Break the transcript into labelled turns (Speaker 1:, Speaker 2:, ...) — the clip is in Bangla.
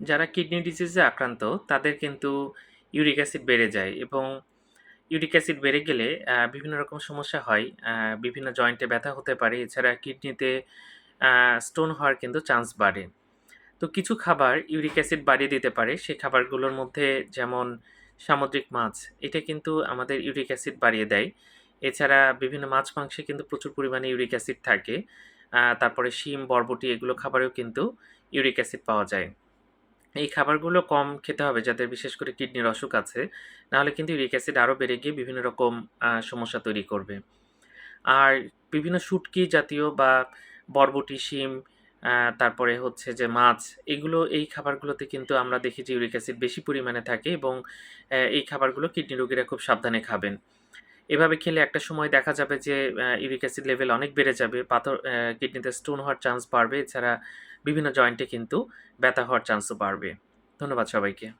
Speaker 1: যারা কিডনি ডিজিজে আক্রান্ত তাদের কিন্তু ইউরিক অ্যাসিড বেড়ে যায় এবং ইউরিক অ্যাসিড বেড়ে গেলে বিভিন্ন রকম সমস্যা হয়। বিভিন্ন জয়েন্টে ব্যথা হতে পারে। এছাড়া কিডনিতে স্টোন হওয়ার কিন্তু চান্স বাড়ে। তো কিছু খাবার ইউরিক অ্যাসিড বাড়িয়ে দিতে পারে। সেই খাবারগুলোর মধ্যে যেমন সামুদ্রিক মাছ, এটা কিন্তু আমাদের ইউরিক অ্যাসিড বাড়িয়ে দেয়। এছাড়া বিভিন্ন মাছ-মাংসে কিন্তু প্রচুর পরিমাণে ইউরিক অ্যাসিড থাকে। তারপরে শিম, বরবটি এগুলো খাবারেও কিন্তু ইউরিক অ্যাসিড পাওয়া যায়। এই খাবারগুলো কম খেতে হবে যাদের বিশেষ করে কিডনির অসুখ আছে। নাহলে কিন্তু ইউরিক অ্যাসিড আরও বেড়ে গিয়ে বিভিন্ন রকম সমস্যা তৈরি করবে। আর বিভিন্ন শুঁটকি জাতীয় বা বরবটি, শিম, তারপরে হচ্ছে যে মাছ, এগুলো এই খাবারগুলোতে কিন্তু আমরা দেখি যে ইউরিক অ্যাসিড বেশি পরিমাণে থাকে এবং এই খাবারগুলো কিডনি রোগীরা খুব সাবধানে খাবেন। এভাবে খেলে একটা সময় দেখা যাবে যে ইউরিক অ্যাসিড লেভেল অনেক বেড়ে যাবে। পাথর কিডনিতে স্টোন হওয়ার চান্স বাড়বে। এছাড়া বিভিন্ন জয়েন্টে কিন্তু ব্যথা হওয়ার চান্সও বাড়বে। ধন্যবাদ সবাইকে।